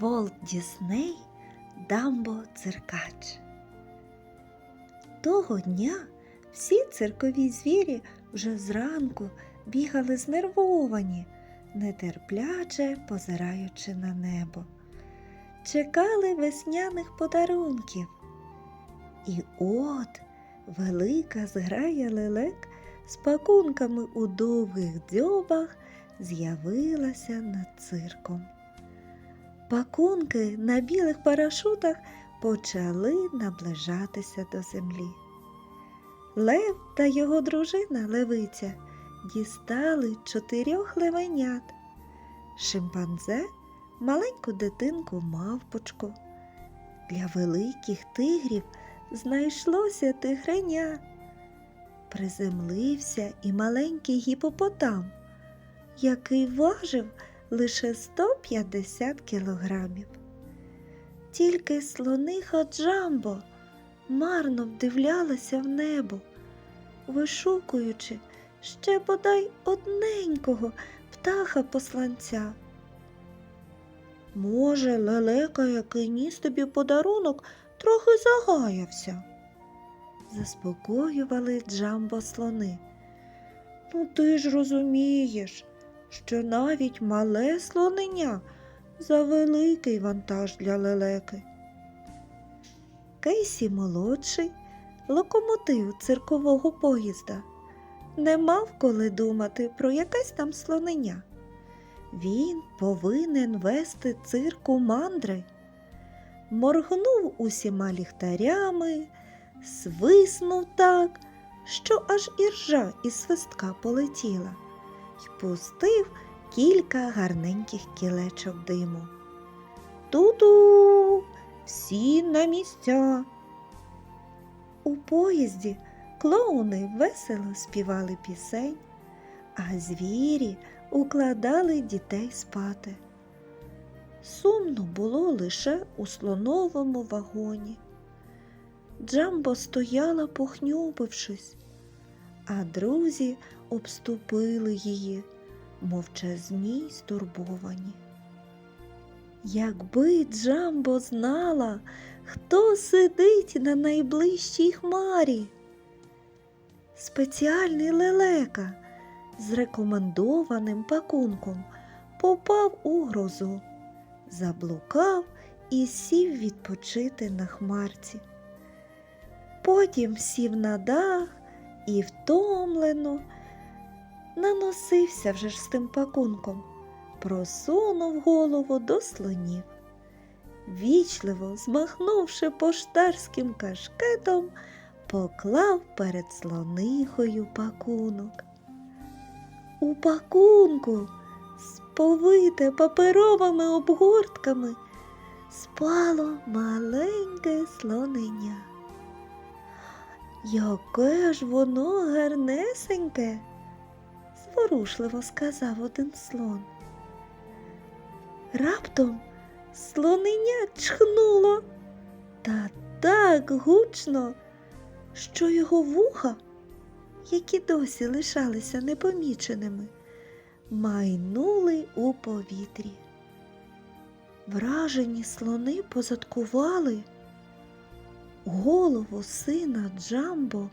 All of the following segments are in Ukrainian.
Волт Дісней Дамбо Циркач. Того дня всі циркові звірі вже зранку бігали знервовані, нетерпляче позираючи на небо. Чекали весняних подарунків. І от велика зграя лелек з пакунками у довгих дзьобах з'явилася над цирком. Пакунки на білих парашутах почали наближатися до землі. Лев та його дружина левиця дістали чотирьох левенят, шимпанзе, маленьку дитинку мавпочку. Для великих тигрів знайшлося тигреня. Приземлився і маленький гіпопотам, який важив лише 150 кілограмів. Тільки слониха Джамбо марно вдивлялася в небо, вишукуючи ще бодай одненького птаха посланця. Може, лелека, який ніс тобі подарунок, трохи загаявся, заспокоювали Джамбо слони. Ну, ти ж розумієш, що навіть мале слонення завеликий вантаж для лелеки. Кейсі молодший, локомотив циркового поїзда, не мав коли думати про якесь там слонення. Він повинен вести цирку мандри. Моргнув усіма ліхтарями, свиснув так, що аж іржа із свистка полетіла й пустив кілька гарненьких кілечок диму. Ту-ду, всі на місця. У поїзді клоуни весело співали пісень, а звірі укладали дітей спати. Сумно було лише у слоновому вагоні. Джамбо стояла, похнюпившись, а друзі обступили її, мовчазні й стурбовані. Якби Джамбо знала, хто сидить на найближчій хмарі. Спеціальний лелека з рекомендованим пакунком попав у грозу, заблукав і сів відпочити на хмарці. Потім сів на дах і втомлено наносився вже ж з тим пакунком, просунув голову до слонів. Вічливо змахнувши поштарським кашкетом, поклав перед слонихою пакунок. У пакунку, сповите паперовими обгортками, спало маленьке слонення. Яке ж воно гарнесеньке, зворушливо сказав один слон. Раптом слонення чхнуло та так гучно, що його вуха, які досі лишалися непоміченими, майнули у повітрі. Вражені слони позадкували. Голову сина Джамбо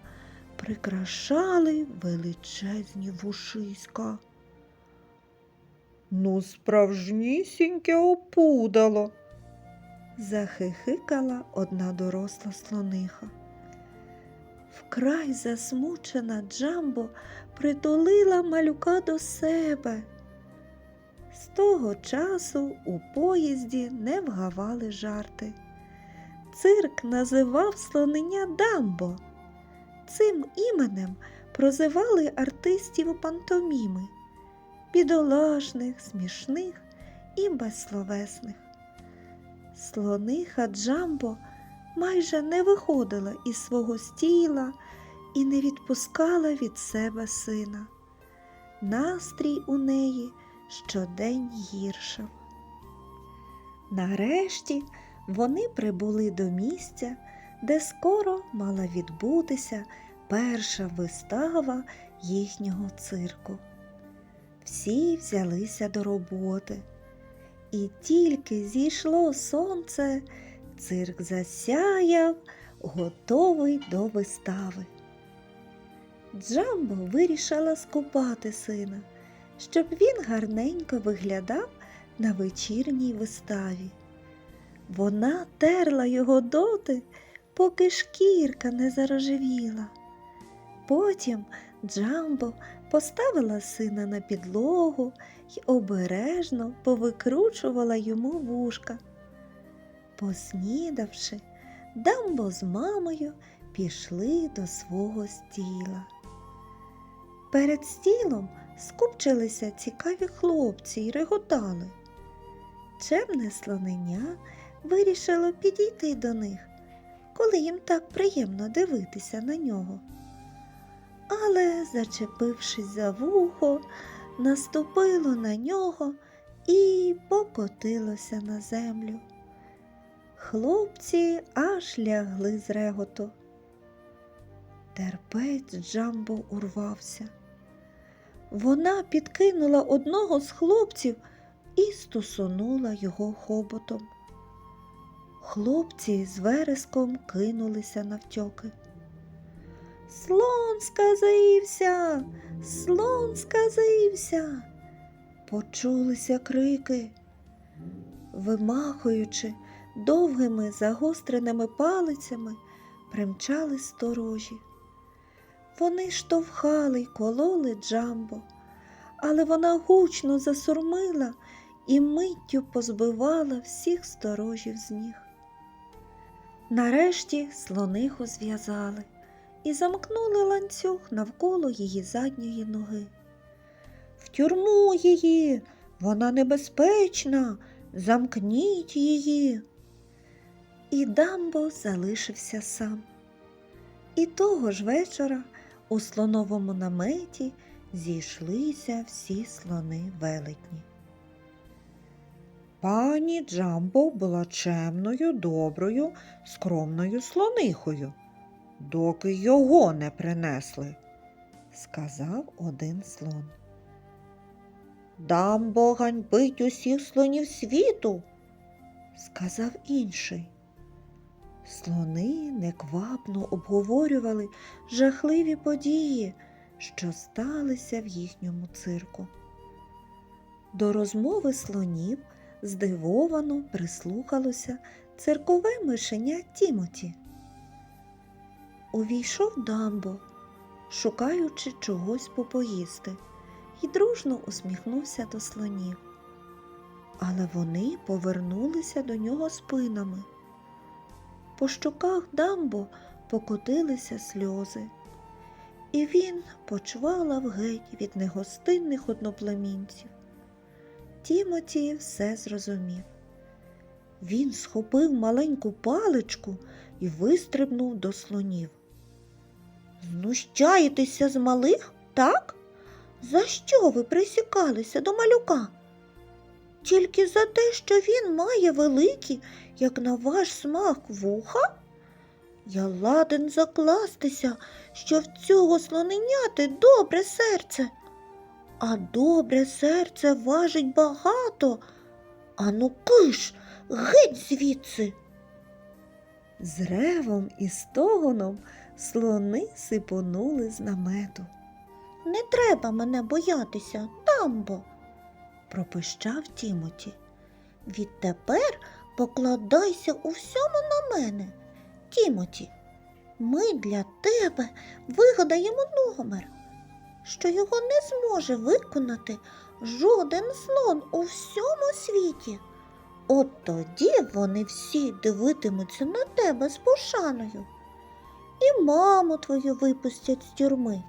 прикрашали величезні вушиська. Ну, справжнісіньке опудало, захихикала одна доросла слониха. Вкрай засмучена Джамбо притулила малюка до себе. З того часу у поїзді не вгавали жарти. Цирк називав слонення Дамбо. Цим іменем прозивали артистів пантоміми бідолашних, смішних і безсловесних. Слониха Джамбо майже не виходила із свого стіла і не відпускала від себе сина. Настрій у неї щодень гіршав. Нарешті вони прибули до місця, де скоро мала відбутися перша вистава їхнього цирку. Всі взялися до роботи, І тільки зійшло сонце, цирк засяяв, готовий до вистави. Джамбо вирішила скупати сина, щоб він гарненько виглядав на вечірній виставі. Вона терла його доти, поки шкірка не зарожевіла. Потім Джамбо поставила сина на підлогу й обережно повикручувала йому вушка. Поснідавши, Дамбо з мамою пішли до свого стіла. Перед стілом скупчилися цікаві хлопці й реготали. Чемне слонення вирішило підійти до них, коли їм так приємно дивитися на нього. Але, зачепившись за вухо, наступило на нього і покотилося на землю. Хлопці аж лягли з реготу. Терпець Джамбо урвався. Вона підкинула одного з хлопців і стусонула його хоботом. Хлопці з вереском кинулися навтьоки. Слон сказився, слон сказився. Почулися крики. Вимахуючи довгими загостреними палицями, примчали сторожі. Вони штовхали й кололи Джамбо, але вона гучно засурмила і миттю позбивала всіх сторожів з ніг. Нарешті слониху зв'язали і замкнули ланцюг навколо її задньої ноги. В тюрму її, вона небезпечна, замкніть її. І Дамбо залишився сам. І того ж вечора у слоновому наметі зійшлися всі слони велетні. Пані Джамбо була чемною, доброю, скромною слонихою, доки його не принесли, сказав один слон. Дамбо ганьбить усіх слонів світу, сказав інший. Слони неквапно обговорювали жахливі події, що сталися в їхньому цирку. До розмови слонів здивовано прислухалося циркове мишеня Тімоті. Увійшов дамбо, шукаючи чогось попоїсти, і дружно усміхнувся до слонів. Але вони повернулися до нього спинами. По щоках дамбо покотилися сльози, і він почвалав геть від негостинних одноплемінців. Тімоті все зрозумів. Він схопив маленьку паличку і вистрибнув до слонів. Знущаєтеся з малих, так? За що ви присікалися до малюка? Тільки за те, що він має великі, як на ваш смак, вуха? Я ладен закластися, що в цього слоненяти добре серце. А добре серце важить багато. Ану киш, геть звідси. З ревом і стогоном слони сипонули з намету. Не треба мене боятися, Дамбо, пропищав Тімоті. Відтепер покладайся у всьому на мене. Тімоті, ми для тебе вигадаємо номер, що його не зможе виконати жоден слон у всьому світі. От тоді вони всі дивитимуться на тебе з пошаною. І маму твою випустять з тюрми.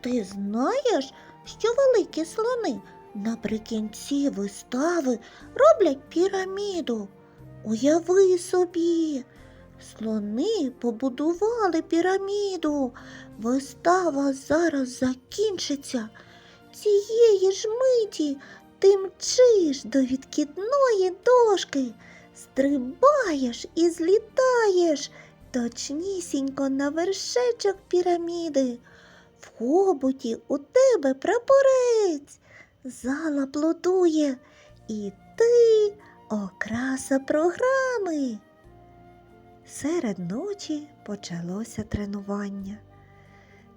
Ти знаєш, що великі слони наприкінці вистави роблять піраміду. Уяви собі, слони побудували піраміду. Вистава зараз закінчиться. Цієї ж миті ти мчиш до відкидної дошки, стрибаєш і злітаєш точнісінько на вершечок піраміди. В хоботі у тебе прапорець. Зала плодує, І ти окраса програми. Серед ночі почалося тренування.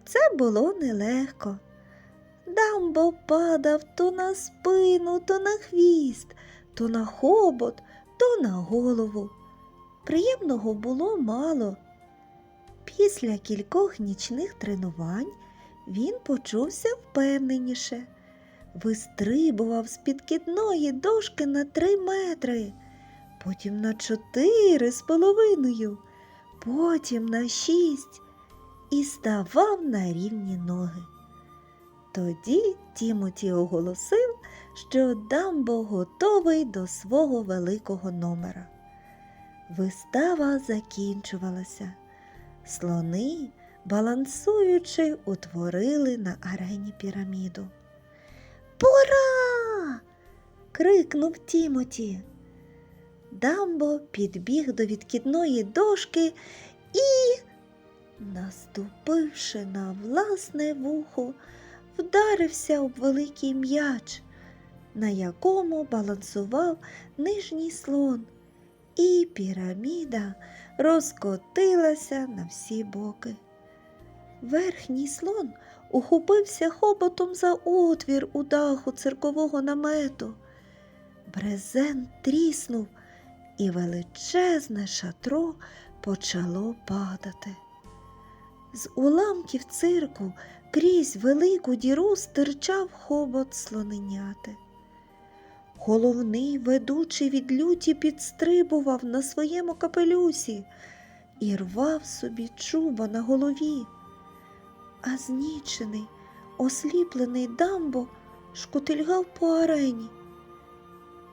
Це було нелегко. Дамбо падав то на спину, то на хвіст, то на хобот, то на голову. Приємного було мало. Після кількох нічних тренувань він почувся впевненіше. Вистрибував з підкидної дошки на три метри, потім на чотири з половиною, потім на шість і ставав на рівні ноги. Тоді Тімоті оголосив, що Дамбо готовий до свого великого номера. Вистава закінчувалася. Слони, балансуючи, утворили на арені піраміду. Пора! крикнув Тімоті. Дамбо підбіг до відкидної дошки і, наступивши на власне вухо, вдарився об великий м'яч, на якому балансував нижній слон, і піраміда розкотилася на всі боки. Верхній слон ухопився хоботом за отвір у даху циркового намету. Брезент тріснув, і величезне шатро почало падати. З уламків цирку крізь велику діру стирчав хобот слоненяти. Головний ведучий від люті підстрибував на своєму капелюсі і рвав собі чуба на голові, а знічений, осліплений дамбо шкутильгав по арені,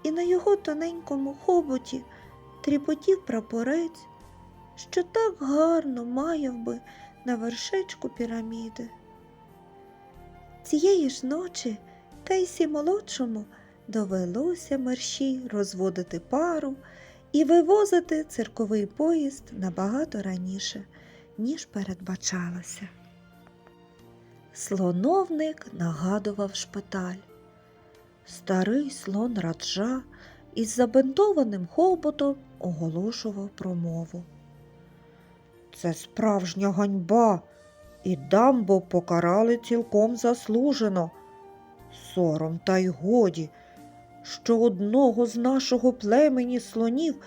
і на його тоненькому хоботі тріпотів прапорець, що так гарно маяв би на вершечку піраміди. Цієї ж ночі Кейсі молодшому довелося мерщій розводити пару і вивозити цирковий поїзд набагато раніше, ніж передбачалося. Слоновник нагадував шпиталь. Старий слон раджа із забинтованим хоботом оголошував промову. Це справжня ганьба, і дамбо покарали цілком заслужено. Сором та й годі, що одного з нашого племені слонів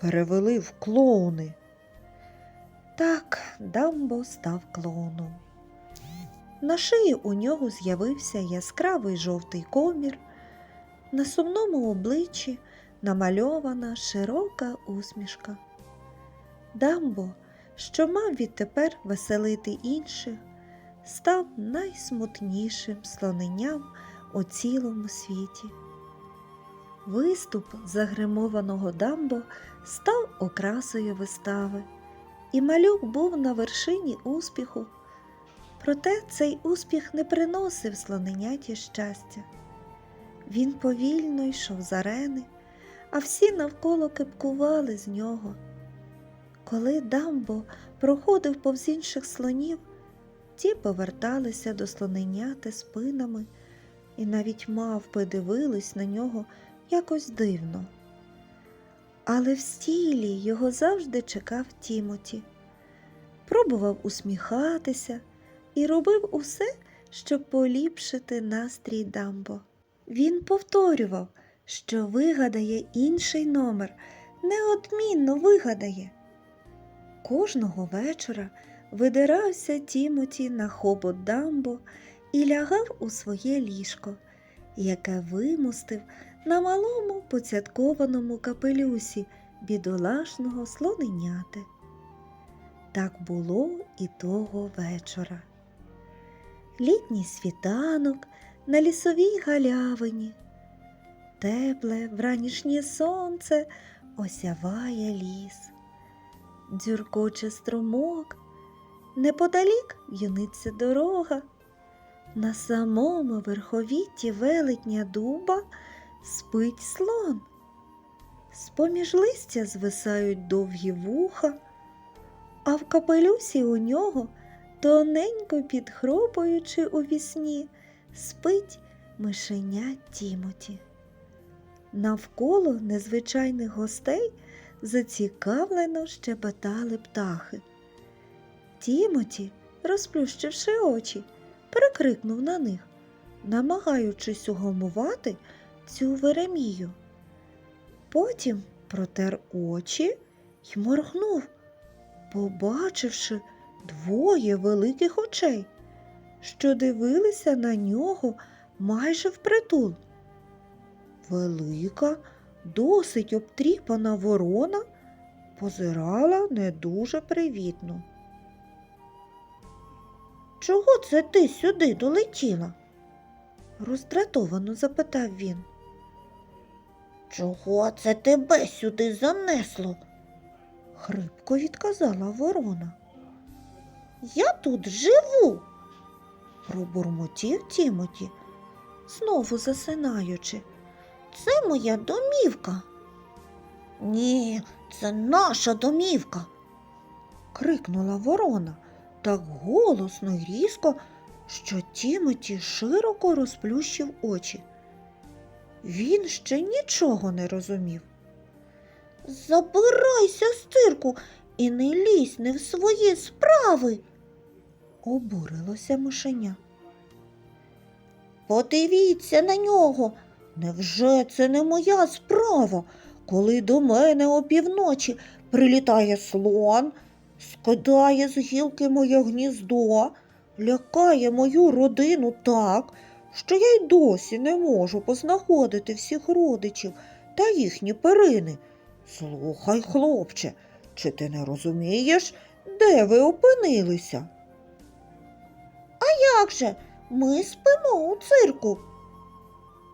перевели в клоуни. Так дамбо став клоуном. На шиї у нього з'явився яскравий жовтий комір, на сумному обличчі намальована широка усмішка. Дамбо, що мав відтепер веселити інших, став найсмутнішим слоненням у цілому світі. Виступ загримованого дамбо став окрасою вистави, і малюк був на вершині успіху. Проте цей успіх не приносив слоненяті щастя. Він повільно йшов з арени, а всі навколо кипкували з нього. Коли дамбо проходив повз інших слонів, ті поверталися до слоненяти спинами, і навіть мавпи дивились на нього якось дивно. Але в стілі його завжди чекав Тімоті, пробував усміхатися і робив усе, щоб поліпшити настрій дамбо. Він повторював, що вигадає інший номер, неодмінно вигадає. Кожного вечора видирався Тімоті на хобот дамбо і лягав у своє ліжко, яке вимостив на малому поцяткованому капелюсі бідолашного слоненяти. Так було і того вечора. Літній світанок на лісовій галявині. Тепле вранішнє сонце осяває ліс, дзюркоче струмок, неподалік в'юниться дорога. На самому верховітті велетня дуба спить слон. З-поміж листя звисають довгі вуха, а в капелюсі у нього, тоненько підхропуючи у вісні, спить мишеня Тімоті. Навколо незвичайних гостей зацікавлено щебетали птахи. Тімоті, розплющивши очі, прикрикнув на них, намагаючись угамувати цю веремію. Потім протер очі й моргнув, побачивши двоє великих очей, що дивилися на нього майже впритул. Велика, досить обтріпана ворона позирала не дуже привітно. Чого це ти сюди долетіла? роздратовано запитав він. Чого це тебе сюди занесло? хрипко відказала ворона. Я тут живу, пробурмотів Тімоті, знову засинаючи. Це моя домівка. Ні, це наша домівка. крикнула ворона так голосно й різко, що Тімоті широко розплющив очі. Він ще нічого не розумів. Забирайся з цирку і не лізь не в свої справи, обурилося мишеня. Подивіться на нього. Невже це не моя справа, коли до мене опівночі прилітає слон, скидає з гілки моє гніздо, лякає мою родину так, що я й досі не можу познаходити всіх родичів та їхні перини. Слухай, хлопче, чи ти не розумієш, де ви опинилися? А як же? Ми спимо у цирку.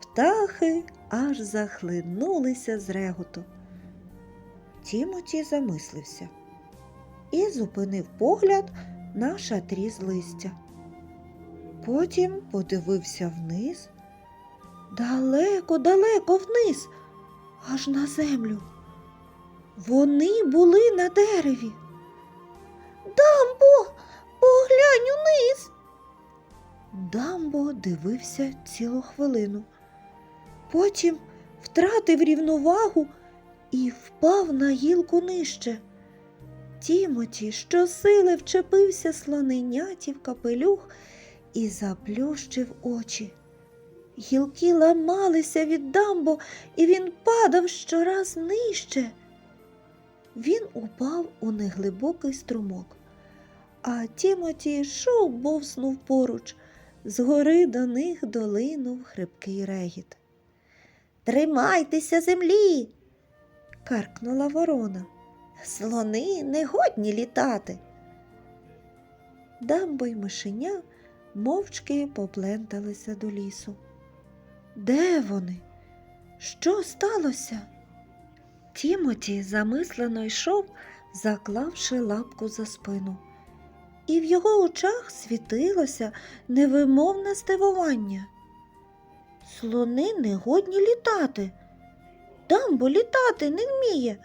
Птахи аж захлинулися з реготу. Тімоті замислився і зупинив погляд на шатрі з листя. Потім подивився вниз, далеко, далеко вниз, аж на землю. Вони були на дереві. Дамбо, поглянь униз. Дамбо дивився цілу хвилину. Потім втратив рівновагу і впав на гілку нижче. Тімоті щосили вчепився слоненяті в капелюх і заплющив очі. Гілки ламалися від дамбо, і він падав щораз нижче. Він упав у неглибокий струмок, а Тімоті йшов, бовснув поруч. Згори до них долинув хрипкий регіт. Тримайтеся землі. каркнула ворона. Слони не годні літати. Дамбо й мишеня мовчки попленталися до лісу. Де вони? Що сталося? Тімоті замислено йшов, заклавши лапку за спину, і в його очах світилося невимовне здивування. Слони не годні літати. Дамбо літати не вміє,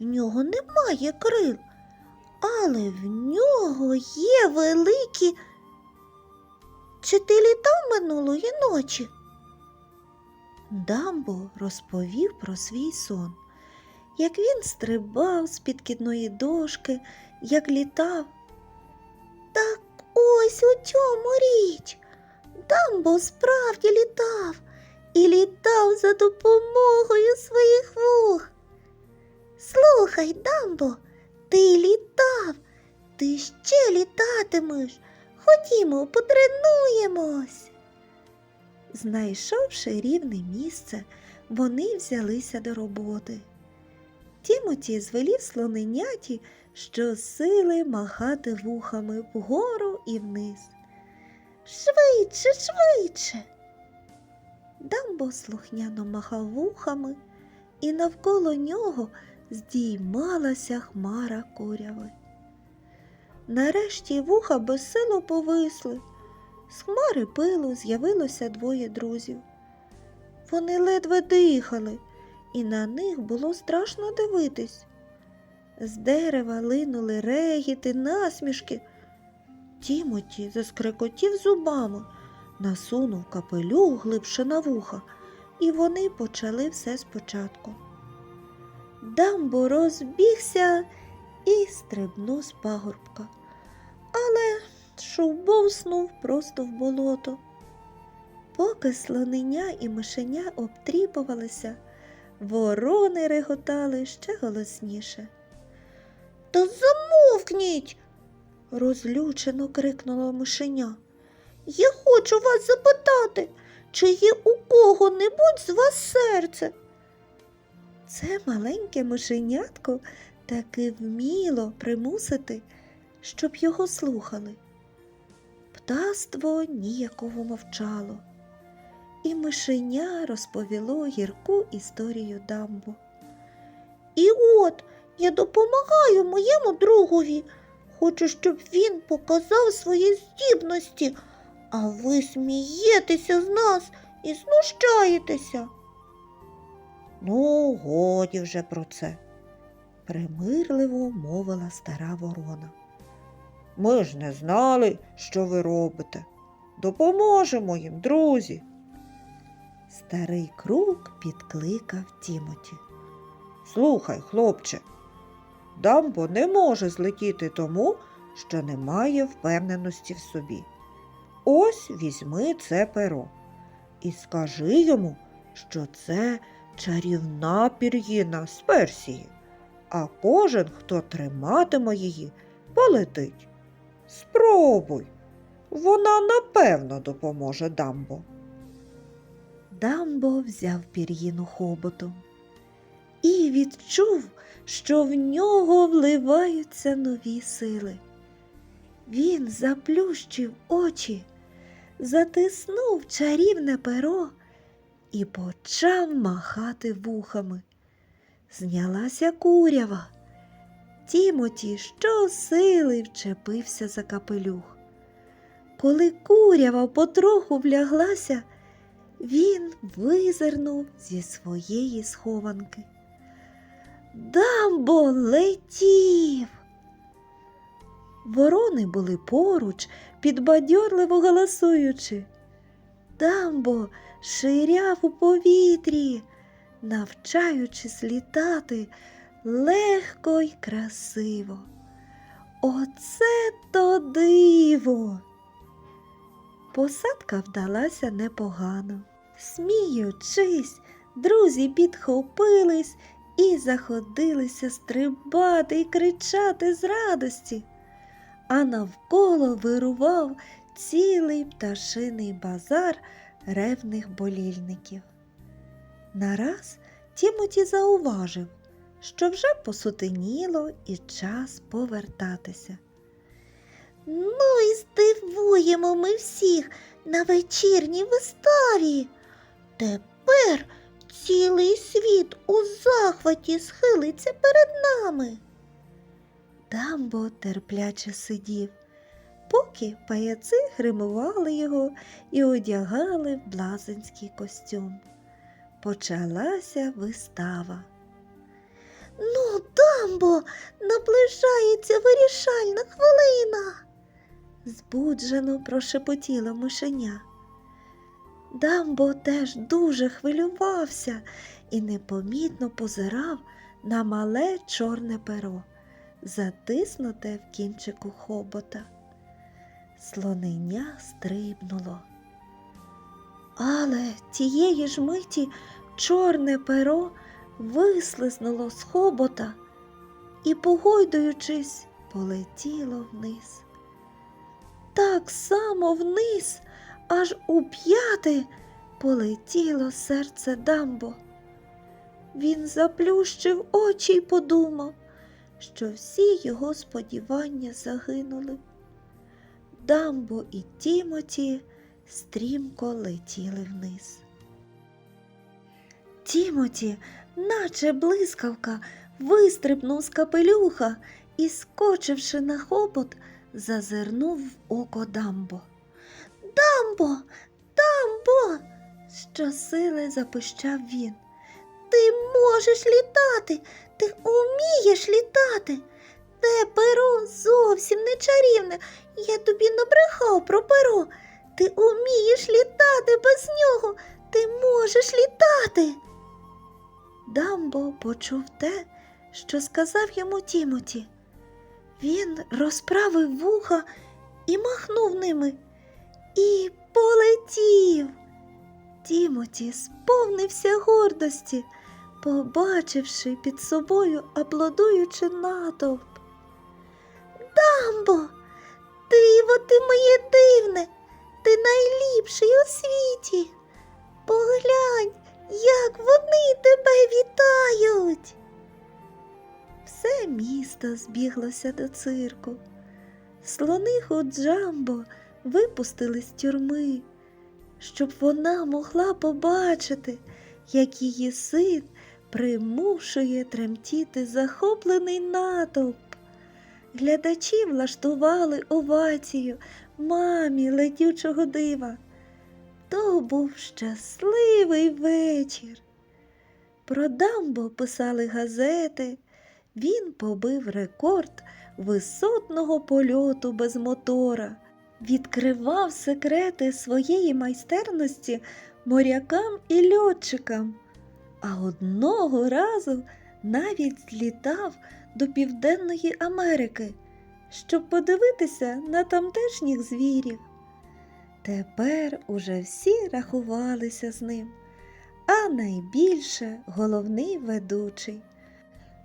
в нього немає крил, але в нього є великі. Чи ти літав минулої ночі? Дамбо розповів про свій сон, як він стрибав з підкидної дошки, як літав. Так ось у цьому річ. Дамбо справді літав і літав за допомогою своїх вух. Слухай, Дамбо, ти літав, ти ще літатимеш. Ходімо, потренуємось. Знайшовши рівне місце, вони взялися до роботи. Тімоті звелів слоненяті, що сили махати вухами вгору і вниз. Швидше, швидше. Дамбо слухняно махав вухами, і навколо нього здіймалася хмара куряви. Нарешті вуха безсило повисли. З хмари пилу з'явилося двоє друзів. Вони ледве дихали, і на них було страшно дивитись. З дерева линули регіти, насмішки. Тімоті заскрекотів зубами, насунув капелюх глибше на вуха, і вони почали все спочатку. Дамбо розбігся і стрибнув з пагорбка, але шубовснув просто в болото. Поки слонення і мишеня обтріпувалися, ворони реготали ще голосніше. Та замовкніть. розлючено крикнула мишеня. Я хочу вас запитати, чи є у кого-небудь з вас серце? Це маленьке мишенятко таки вміло примусити, щоб його слухали. Птаство ніяково мовчало, і мишеня розповіло гірку історію дамбу. І от я допомагаю моєму другові. Хочу, щоб він показав свої здібності, а ви смієтеся з нас і знущаєтеся. Ну, годі вже про це, примирливо мовила стара ворона. Ми ж не знали, що ви робите. Допоможемо їм, друзі. Старий крук підкликав Тімоті. Слухай, хлопче, Дамбо не може злетіти тому, що не має впевненості в собі. Ось візьми це перо і скажи йому, що це чарівна пір'їна з Персії, а кожен, хто триматиме її, полетить. Спробуй, вона напевно допоможе Дамбо. Дамбо взяв пір'їну хоботом і відчув, що в нього вливаються нові сили. Він заплющив очі, затиснув чарівне перо і почав махати вухами. Знялася курява. Тімоті щосили вчепився за капелюх. Коли курява потроху вляглася, він визирнув зі своєї схованки. Дамбо летів. Ворони були поруч, підбадьорливо голосуючи. Дамбо ширяв у повітрі, навчаючись літати легко й красиво. Оце то диво. Посадка вдалася непогано. Сміючись, друзі підхопились і заходилися стрибати і кричати з радості, а навколо вирував цілий пташиний базар ревних болільників. Нараз Тімоті зауважив, що вже посутеніло і час повертатися. Ну і здивуємо ми всіх на вечірній виставі. Тепер цілий світ у захваті схилиться перед нами. Дамбо терпляче сидів, поки паяци гримували його і одягали в блазенський костюм. Почалася вистава. Ну, Дамбо, наближається вирішальна хвилина. Збуджено прошепотіла мишеня. Дамбо теж дуже хвилювався і непомітно позирав на мале чорне перо, затиснуте в кінчику хобота. Слонення стрибнуло. Але тієї ж миті чорне перо вислизнуло з хобота і, погойдуючись, полетіло вниз. Так само вниз, аж у п'яти полетіло серце Дамбо. Він заплющив очі й подумав, що всі його сподівання загинули. Дамбо і Тімоті стрімко летіли вниз. Тімоті, наче блискавка, вистрибнув з капелюха і, скочивши на хобот, зазирнув в око Дамбо. Дамбо, Дамбо, щосили запищав він. Ти можеш літати, ти умієш літати. Те перо зовсім не чарівне. Я тобі набрехав про перо. Ти умієш літати без нього. Ти можеш літати. Дамбо почув те, що сказав йому Тімоті. Він розправив вуха і махнув ними, і полетів. Тімоті сповнився гордості, побачивши під собою аплодуючи натовп. Дамбо, диво ти моє дивне, ти найліпший у світі. Поглянь, як вони тебе вітають. Все місто збіглося до цирку. Слониху Джамбо випустили з тюрми, щоб вона могла побачити, як її син примушує тремтіти захоплений натовп. Глядачі влаштували овацію мамі летючого дива. То був щасливий вечір. Про дамбо писали газети. Він побив рекорд висотного польоту без мотора, відкривав секрети своєї майстерності морякам і льотчикам, а одного разу навіть злітав до Південної Америки, щоб подивитися на тамтешніх звірів. Тепер уже всі рахувалися з ним, а найбільше головний ведучий,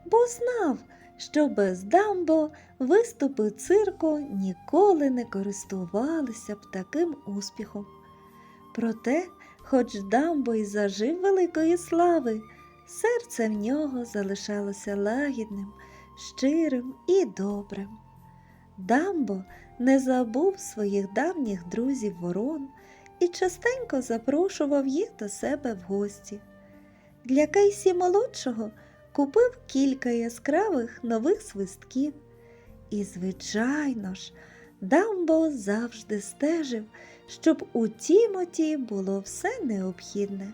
бо знав, що без дамбо виступи цирку ніколи не користувалися б таким успіхом. Проте, хоч дамбо й зажив великої слави, серце в нього залишалося лагідним, щирим і добрим. Дамбо не забув своїх давніх друзів ворон і частенько запрошував їх до себе в гості. Для Кейсі молодшого купив кілька яскравих нових свистків. І, звичайно ж, Дамбо завжди стежив, щоб у Тімоті було все необхідне,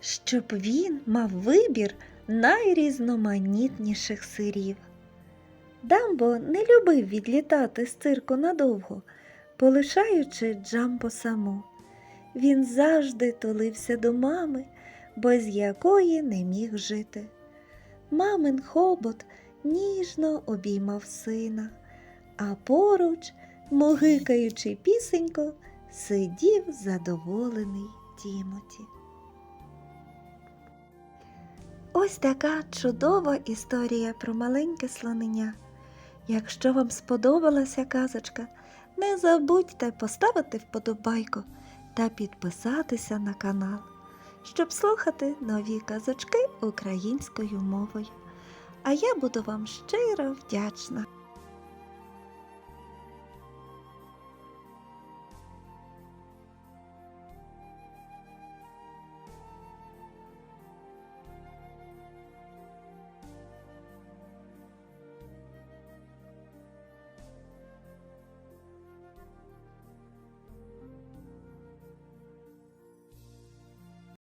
щоб він мав вибір найрізноманітніших сирів. Дамбо не любив відлітати з цирку надовго, полишаючи Джамбо саму. Він завжди тулився до мами, без якої не міг жити. Мамин хобот ніжно обіймав сина, а поруч, могикаючи пісенько, сидів задоволений Тімоті. Ось така чудова історія про маленьке слонення. Якщо вам сподобалася казочка, не забудьте поставити вподобайку та підписатися на канал, щоб слухати нові казочки українською мовою. А я буду вам щиро вдячна.